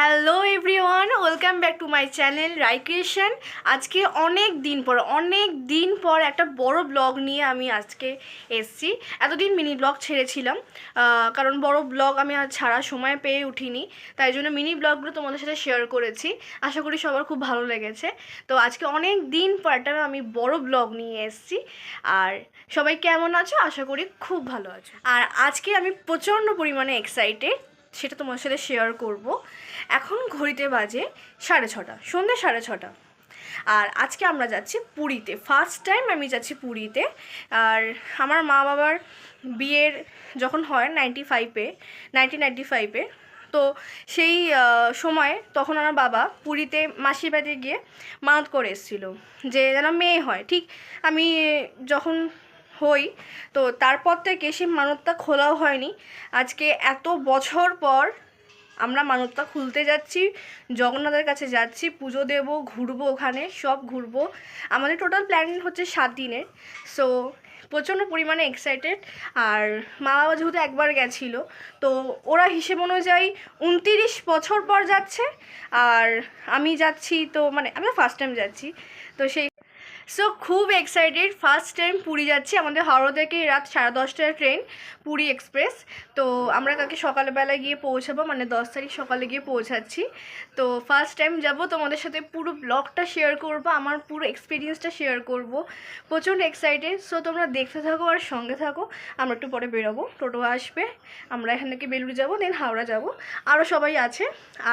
Hello everyone welcome back to my channel রাইক্রিয়েশন আজকে অনেক দিন পর, অনেক দিন পর একটা বড় ব্লগ নিয়ে আমি আজকে এসছি। এতদিন মিনি ব্লগ ছেড়েছিলাম কারণ বড় ব্লগ আমি আর ছাড়া সময় পেয়ে উঠিনি, তাই জন্য মিনি ব্লগগুলো তোমাদের সাথে শেয়ার করেছি। আশা করি সবার খুব ভালো লেগেছে। তো আজকে অনেক দিন পর একটা আমি বড় ব্লগ নিয়ে এসছি। আর সবাই কেমন আছো? আশা করি খুব ভালো আছো। আর আজকে আমি প্রচণ্ড পরিমাণে এক্সাইটেড সেটা তোমার সাথে শেয়ার করব। এখন ঘড়িতে বাজে সাড়ে ছটা, সন্ধ্যে সাড়ে ছটা। আর আজকে আমরা যাচ্ছি পুরীতে ফার্স্ট টাইম আমি যাচ্ছি পুরীতে। আর আমার মা বাবার বিয়ের যখন হয় নাইনটি ফাইভে নাইনটিন নাইনটি ফাইভে তো সেই সময়ে তখন আমার বাবা পুরীতে মাসির বাড়ি গিয়ে মানত করে এসেছিল। যে যেন মেয়ে হয়, ঠিক আমি যখন হই। তো তারপর থেকে সেই মানতটা খোলাও হয়নি। আজকে এত বছর পর আমরা মানতটা খুলতে যাচ্ছি, জগন্নাথের কাছে যাচ্ছি, পুজো দেব, ঘুরবো ওখানে, সব ঘুরবো। আমাদের টোটাল প্ল্যান হচ্ছে সাত দিনের। সো প্রচণ্ড পরিমাণে এক্সাইটেড আর মা বাবা যেহেতু একবার গেছিল, তো ওরা হিসেব অনুযায়ী উনতিরিশ বছর পর যাচ্ছে। আর আমি যাচ্ছি তো মানে আমি ফার্স্ট টাইম যাচ্ছি। তো সেই সো খুব এক্সাইটেড ফার্স্ট টাইম পুরী যাচ্ছি। আমাদের হাওড়া থেকে রাত সাড়ে দশটার ট্রেন পুরী এক্সপ্রেস তো আমরা কালকে সকালবেলা গিয়ে পৌঁছাবো মানে দশ তারিখ সকালে গিয়ে পৌঁছাচ্ছি। তো ফার্স্ট টাইম যাব। তোমাদের সাথে পুরো ব্লগটা শেয়ার করব, আমার পুরো এক্সপিরিয়েন্সটা শেয়ার করব। প্রচণ্ড এক্সাইটেড সো তোমরা দেখতে থাকো আর সঙ্গে থাকো। আমরা একটু পরে বেরোবো। টোটো আসবে। আমরা এখান থেকে বেলুড় যাব দেন হাওড়া যাব। আরও সবাই আছে।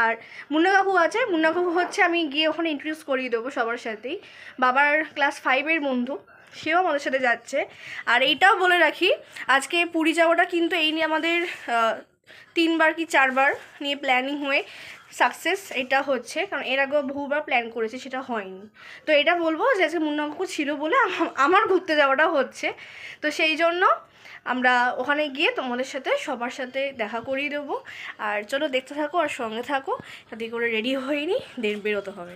আর মুন্না কাকু আছে। মুন্না কাকু হচ্ছে আমি গিয়ে ওখানে ইন্ট্রোডিউস করিয়ে দেবো সবার সাথেই। বাবার ক্লাস ফাইভের বন্ধু, সেও আমাদের সাথে যাচ্ছে। আর এইটাও বলে রাখি, আজকে পুরী যাওয়াটা কিন্তু এই নিয়ে আমাদের তিনবার কি চারবার নিয়ে প্ল্যানিং হয়ে সাকসেস এটা হচ্ছে। কারণ এর আগেও বহুবার প্ল্যান করেছি, সেটা হয়নি। তো এটা বলব যে আজকে মুন্না কাকু ছিল বলে আমার ঘুরতে যাওয়াটা হচ্ছে। তো সেই জন্য আমরা ওখানে গিয়ে তোমাদের সাথে সবার সাথে দেখা করিয়ে দেবো। আর চলো দেখতে থাকো আর সঙ্গে থাকো। তাতে করে রেডি হয়নি দেন বেরোতে হবে।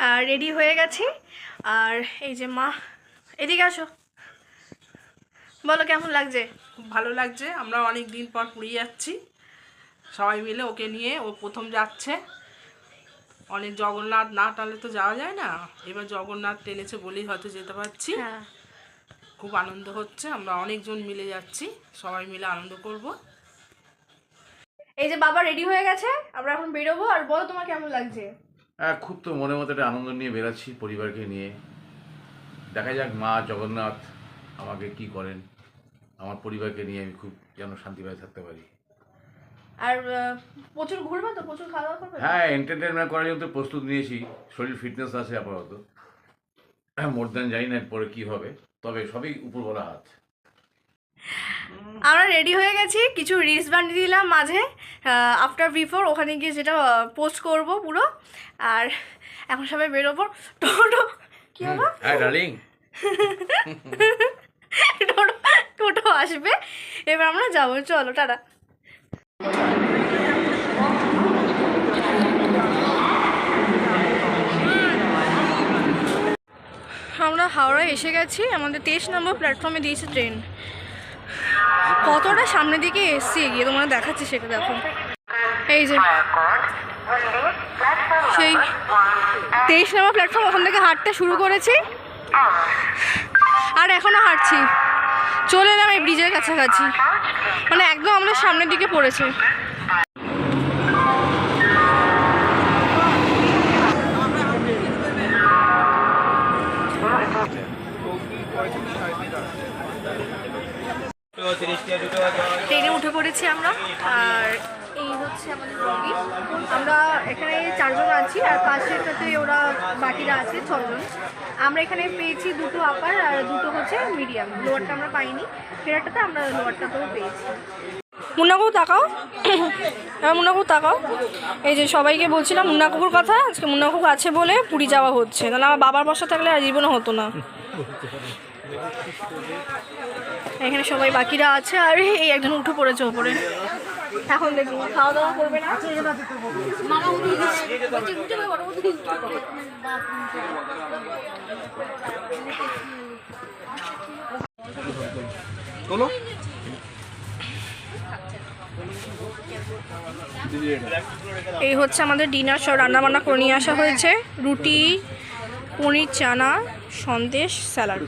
আর রেডি হয়ে গেছি। আর এই যে মা এদিকে আসো। বলো কেমন লাগছে? খুব ভালো লাগছে। আমরা অনেক দিন পর পুরী যাচ্ছি। সবাই মিলে ওকে নিয়ে ও প্রথম যাচ্ছে। অনেক জগন্নাথ না টানলে তো যাওয়া যায় না। এবার জগন্নাথ টেনেছে বলেই হয়তো যেতে পারছি। হ্যাঁ। খুব আনন্দ হচ্ছে। আমরা অনেকজন মিলে যাচ্ছি। সবাই মিলে আনন্দ করব। এই যে বাবা রেডি হয়ে গেছে। আমরা এখন বেরোবো। আর বলো তোমার কেমন লাগছে? খুব তো মনে মতো একটা আনন্দ নিয়ে বেরাচ্ছি পরিবারকে নিয়ে। দেখা যাক মা জগন্নাথ আমাকে কি করেন। আমার পরিবারকে নিয়ে আমি খুব যেন শান্তিভাবে থাকতে পারি। আর প্রচুর ঘুরবে তো? প্রচুর খাওয়া দাওয়া করবে? হ্যাঁ এন্টারটেনমেন্ট করার জন্য তো প্রস্তুত নিয়েছি। শরীর ফিটনেস আছে আপাতত। মোর দেন জানি না পরে কি হবে। তবে সবই উপরবেলা হাত। আমরা রেডি হয়ে গেছি। কিছু রিলস বানিয়ে দিলাম মাঝে। আফটার বিফোর ওখানে গিয়ে যেটা পোস্ট করব পুরো। আর এখন সবাই বেরোবো। টোটো কি হলো? ডার্লিং টোটো টোটো আসবে। এবার আমরা যাব। চলো টাটা। আমরা হাওড়ায় এসে গেছি। আমাদের তেইশ নম্বর প্ল্যাটফর্মে দিয়েছে ট্রেন কতটা সামনের দিকে এসছি? গিয়ে তোমার দেখাচ্ছি সেটা দেখো। এই যে, সেই তেইশ নম্বর প্ল্যাটফর্ম ওখান থেকে হাঁটতে শুরু করেছি। আর এখনও হাঁটছি। চলে এলাম এই ব্রিজের কাছাকাছি। মানে একদম আমাদের সামনের দিকে পড়েছে। ট্রেনে উঠে পড়েছি আমরা। আর এই হচ্ছে আমাদের বগি আমরা এখানে চারজন আছি আর পাশেরটাতে ওরা বাকিরা আছে ছজন। আমরা এখানে পেয়েছি দুটো আপার আর দুটো হচ্ছে মিডিয়াম লোয়ারটা আমরা পাইনি। ফেরাটাতে আমরা লোয়ারটাতেও পেয়েছি। মুন্নাকুর তাকাও। এবার মুন্নাকুর তাকাও। এই যে সবাইকে বলছিলাম মুন্নাকুকুর কথা, আজকে মুন্নাকুক আছে বলে পুরী যাওয়া হচ্ছে। তাহলে আমার বাবার বসা থাকলে আর জীবনে হতো না। এখানে সবাই বাকিরা আছে আর এই একজন উঠে পড়েছে ওপরে। এখন দেখি খাওয়া দাওয়া করবে না। তোলো। এই হচ্ছে আমাদের ডিনার সব রান্নাবান্না করে নিয়ে আসা হয়েছে। রুটি পনির চানা সন্দেশ স্যালাড।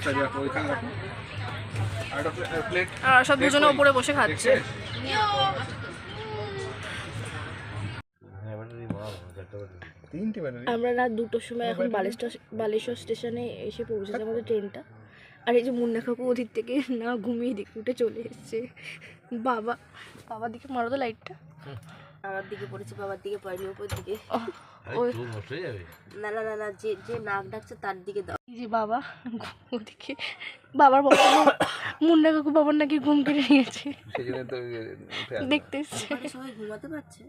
আর সব দুজনে ওপরে বসে খাচ্ছে। আমরা রাত দুটোর সময় এখন বালেশ্বর বালেশ্বর স্টেশনে এসে পৌঁছেছে আমাদের ট্রেনটা আর এই যে মুন্না কাকু ওদিক থেকে না ঘুমিয়ে দিকে উঠে চলে এসছে। বাবা বাবার দিকে মারো তো লাইটটা আমার দিকে পড়েছে বাবার দিকে পড়েনি উপর দিকে। না না না না যে যে নাক ডাকছে তার দিকে দাও। এই যে বাবা ওদিকে বাবার বাবা মুন্না কাকু বাবার নাকি ঘুম কেটে নিয়েছে। তো দেখতে এসছে। সবাই ঘুমাতে পারছে?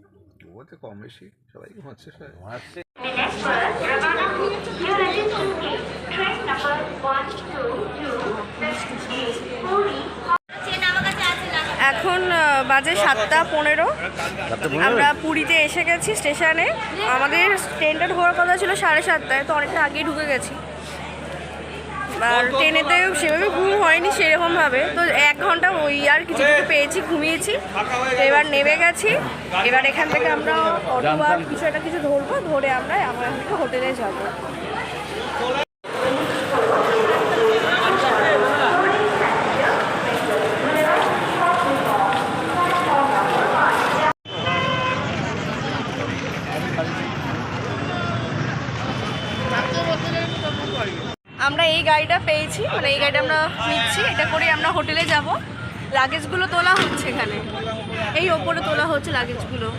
ঘুমোতে কম বেশি সবাই ঘুমাচ্ছে সবাই। এখন বাজে সাতটা পনেরো। আমরা পুরীতে এসে গেছি স্টেশনে। আমাদের ট্রেনটা ঢোকার কথা ছিল সাড়ে সাতটায় তো অনেকটা আগেই ঢুকে গেছি। আর ট্রেনেতে সেভাবে ঘুম হয়নি সেরকমভাবে। তো এক ঘণ্টা ওই আর কিছু কিছু পেয়েছি ঘুমিয়েছি। তো এবার নেমে গেছি। এবার এখান থেকে আমরা অটো বা কিছু একটা কিছু ধরবো ধরে আমরা আমরা এখান থেকে হোটেলে যাব। আমরা এই গাড়িটা পেয়েছি মানে এই গাড়িটা আমরা নিচ্ছি, এটা করে আমরা হোটেলে যাব। লাগেজগুলো তোলা হচ্ছে এখানে। এই ওপরে তোলা হচ্ছে লাগেজগুলো।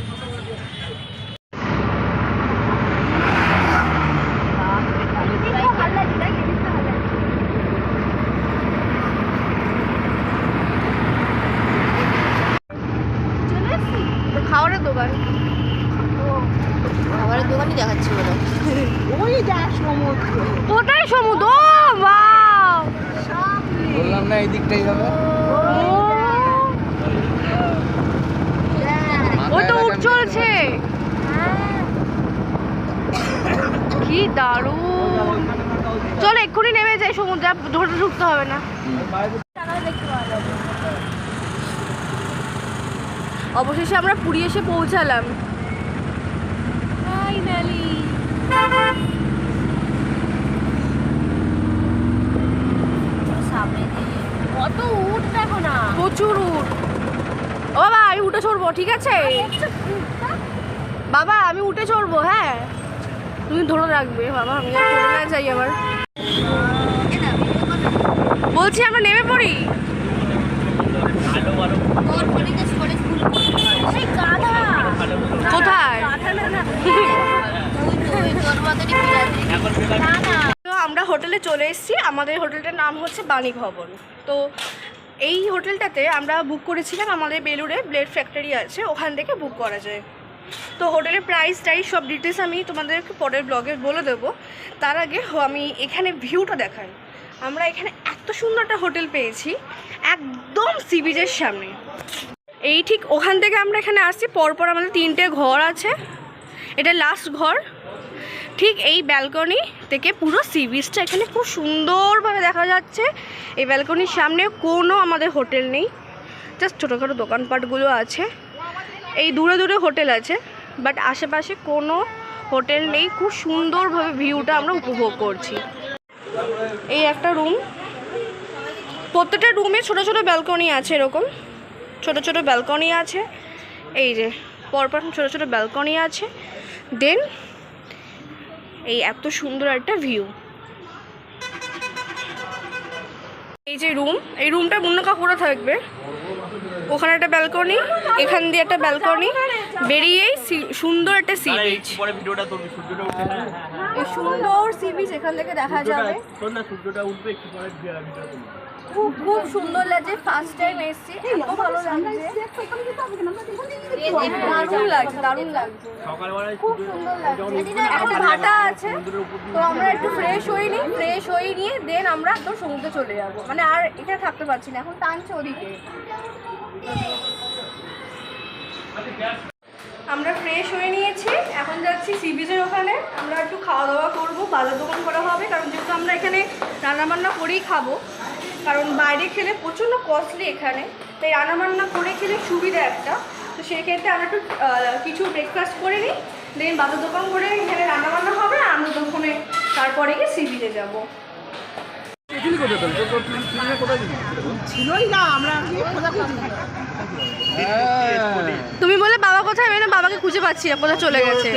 খাবারের দোকান। খাবারের দোকানই দেখাচ্ছি বলে। কোথায় সমুদ্র। বাও বললাম না এই দিকটাই হবে। ও তো উঠ চলছে। কি দারুণ। চলো এক্ষুনি নেমে যাই সমুদ্রে ধরে ঢুকতে হবে না। অবশেষে আমরা পুরী এসে পৌঁছালাম সামনে দিয়ে কত উঠ দেখো না। প্রচুর উঠ ও বাবা আমি উঠে চড়বো ঠিক আছে? বাবা আমি উঠে চড়বো হ্যাঁ? তুমি ধরে রাখবে বাবা আমি আর না যাই আবার। বলছি আমরা নেমে পড়ি? কোথায়? তো আমরা হোটেলে চলে এসেছি। আমাদের হোটেলটার নাম হচ্ছে বাণী ভবন। তো এই হোটেলটাতে আমরা বুক করেছিলাম আমাদের বেলুড়ে ব্লেড ফ্যাক্টরি আছে। ওখান থেকে বুক করা যায়। তো হোটেলের প্রাইস টাইস সব ডিটেলস আমি তোমাদেরকে পরের ব্লগে বলে দেবো। তার আগে আমি এখানে ভিউটা দেখাই। আমরা এখানে এত সুন্দর একটা হোটেল পেয়েছি। একদম সি বিচের সামনে। এই ঠিক ওখান থেকে আমরা এখানে আসছি। পরপর আমাদের তিনটে ঘর আছে। এটা লাস্ট ঘর। ঠিক এই ব্যালকনি থেকে পুরো সি বিচটা এখানে খুব সুন্দরভাবে দেখা যাচ্ছে। এই ব্যালকনির সামনে কোনো আমাদের হোটেল নেই। জাস্ট ছোটোখাটো দোকানপাটগুলো আছে। এই দূরে দূরে হোটেল আছে বাট আশেপাশে কোনো হোটেল নেই। খুব সুন্দরভাবে ভিউটা আমরা উপভোগ করছি। এই একটা রুম প্রত্যেকটা রুমে ছোট ছোট ব্যালকনি আছে এরকম। ছোট ছোট ব্যালকনি আছে। এই যে, পরপর ছোট ছোট ব্যালকনি আছে। দেন এই এত সুন্দর একটা ভিউ এই যে রুম এই রুমটা অন্য কাকুরা থাকবে। ওখানে একটা ব্যালকনি এখান দিয়ে একটা ব্যালকনি বেরিয়েই সি- সুন্দর একটা সি বিচ পরে ভিডিওটা তোর সূর্যটা উঠে এই সুন্দর সি বিচ এখান থেকে দেখা যাবে। শোন না সূর্যটা উঠবে একটু পরে খুব খুব সুন্দর লাগছে ফার্স্ট টাইম এসেছি এত ভালো লাগছে। দারুণ লাগছে দারুণ লাগছে। খুব সুন্দর লাগছে। একটা ভাটা আছে তো আমরা একটু ফ্রেশ হয়ে নিই ফ্রেশ হয়ে নিয়ে দেন আমরা একদম সমুদ্রে চলে যাব। মানে আর এটা থাকতে পারছি না এখন টানছে ওদিকে। আমরা ফ্রেশ হয়ে নিয়েছি, এখন যাচ্ছি সি বিচের ওখানে। আমরা একটু খাওয়া দাওয়া করব, বাজার দোকান করা হবে, কারণ যেহেতু আমরা এখানে রান্নাবান্না করেই খাব। কারণ বাইরে খেলে প্রচণ্ড কস্টলি এখানে, তাই রান্নাবান্না করে খেলে সুবিধা একটা। তো সেক্ষেত্রে আমরা একটু কিছু ব্রেকফাস্ট করে নিই দেন বাজার দোকান করে এখানে রান্না বান্না হবে আমরা দোকানে তারপরে গিয়ে সি বিচে যাব। ছিলই না আমরা তুমি বলে বাবা কোথায় আমি বাবাকে খুঁজে পাচ্ছি না কোথায় চলে গেছে।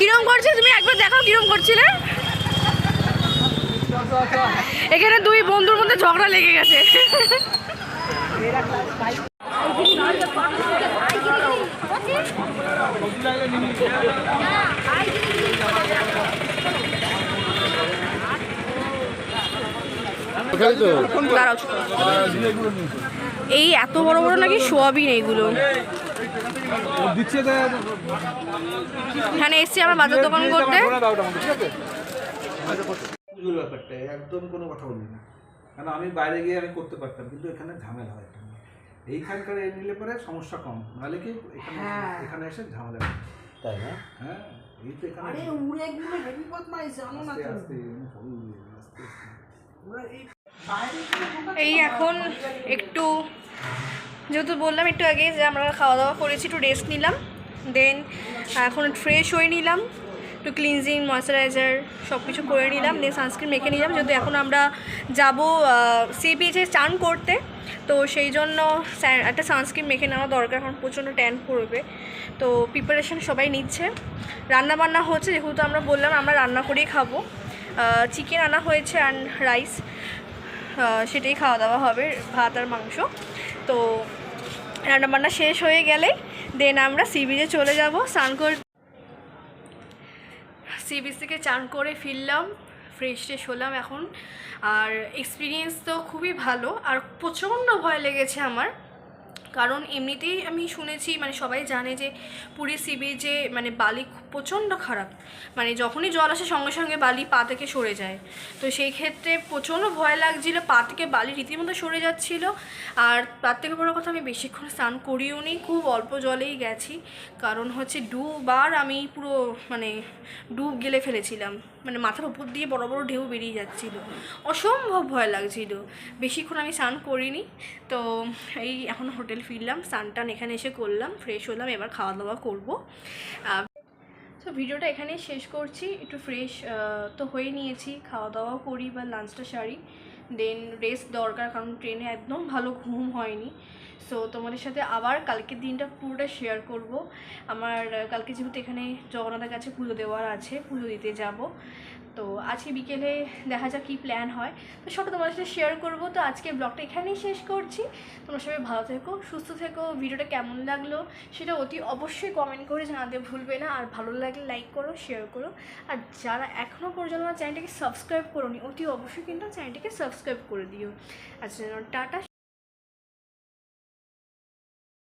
কিরম করছে? তুমি একবার দেখাও কিরম করছিলে। এখানে দুই বন্ধুর মধ্যে ঝগড়া লেগে গেছে দাঁড়াও ছোট। এই এত বড় বড় নাকি সোয়াবিন এইগুলো? এখানে এসছি আমার বাজার দোকান করতে। ব্যাপারটা একদম কোনো কথা বলি না। কারণ আমি বাইরে গিয়ে আমি করতে পারতাম কিন্তু এখানে ঝামেলা হয় এইখানকার এ নিলে পরে সমস্যা কম নাহলে কি এখানে এখানে এসে ঝামেলা হয়। তাই না? হ্যাঁ এই তো এখানে আরে উড়ে গুলো হেভি বদমাইশ জানো না আস্তে এই এখন একটু, যেহেতু বললাম একটু আগে যে আমরা খাওয়া দাওয়া করেছি, একটু রেস্ট নিলাম দেন এখন ফ্রেশ হয়ে নিলাম, একটু ক্লিনজিং ময়শ্চারাইজার সব কিছু করে নিলাম দেন সানস্ক্রিন মেখে নিলাম, যেহেতু এখন আমরা যাব সি বিচে চান করতে, তো সেই জন্য একটা সানস্ক্রিন মেখে নেওয়া দরকার, এখন প্রচণ্ড ট্যান পড়বে, তো প্রিপারেশন সবাই নিচ্ছে। রান্না বান্না হচ্ছে, যেহেতু আমরা বললাম আমরা রান্না করেই খাব। চিকেন আনা হয়েছে অ্যান্ড রাইস সেটাই খাওয়া দাওয়া হবে, ভাত আর মাংস। তো রান্নাবান্না শেষ হয়ে গেলে দেন আমরা সি বিচে চলে যাব, স্নান করে সি বিচ থেকে চান করে ফিরলাম ফ্রেশ ট্রেশ হলাম এখন। আর এক্সপিরিয়েন্স তো খুবই ভালো, আর প্রচণ্ড ভয় লেগেছে আমার। কারণ এমনিতেই আমি শুনেছি মানে সবাই জানে যে পুরী সি বিচে মানে বালি প্রচণ্ড খারাপ। মানে যখনই জল আসে সঙ্গে সঙ্গে বালি পা থেকে সরে যায়। তো সেই ক্ষেত্রে প্রচণ্ড ভয় লাগছিল, পা থেকে বালি রীতিমতো সরে যাচ্ছিল। আর তার থেকে বড় কথা আমি বেশিক্ষণ স্নান করিও নি, খুব অল্প জলেই গেছি। কারণ হচ্ছে দুবার আমি পুরো মানে ডুব গেলে ফেলেছিলাম। মানে মাথার উপর দিয়ে বড় বড় ঢেউ বেরিয়ে যাচ্ছিল। অসম্ভব ভয় লাগছিল। বেশিক্ষণ আমি স্নান করিনি। তো এই এখন হোটেল ফিরলাম, স্নান টান এখানে এসে করলাম ফ্রেশ হলাম, এবার খাওয়া দাওয়া করব তো ভিডিওটা এখানেই শেষ করছি। একটু ফ্রেশ তো হয়ে নিয়েছি। খাওয়া দাওয়াও করি বা লাঞ্চটা সারি। দেন রেস্ট দরকার, কারণ ট্রেনে একদম ভালো ঘুম হয়নি। সো তোমাদের সাথে আবার কালকের দিনটা পুরোটা শেয়ার করব। আমার কালকে যেহেতু এখানে জগন্নাথের কাছে পুজো দেওয়ার আছে, পুজো দিতে যাব। তো আজকে বিকেলে দেখা যাক কী প্ল্যান হয়। তো সবটা তোমাদের সাথে শেয়ার করব। তো আজকে ব্লগটা এখানেই শেষ করছি। তোমরা সবাই ভালো থেকো, সুস্থ থেকো। ভিডিওটা কেমন লাগল সেটা অতি অবশ্যই কমেন্ট করে জানাতে ভুলবে না। আর ভালো লাগলে লাইক করো শেয়ার করো। আর যারা এখনও পর্যন্ত আমার চ্যানেলটাকে সাবস্ক্রাইব করোনি, অতি অবশ্যই কিন্তু চ্যানেলটিকে সাবস্ক্রাইব করে দিও। আচ্ছা টাটা।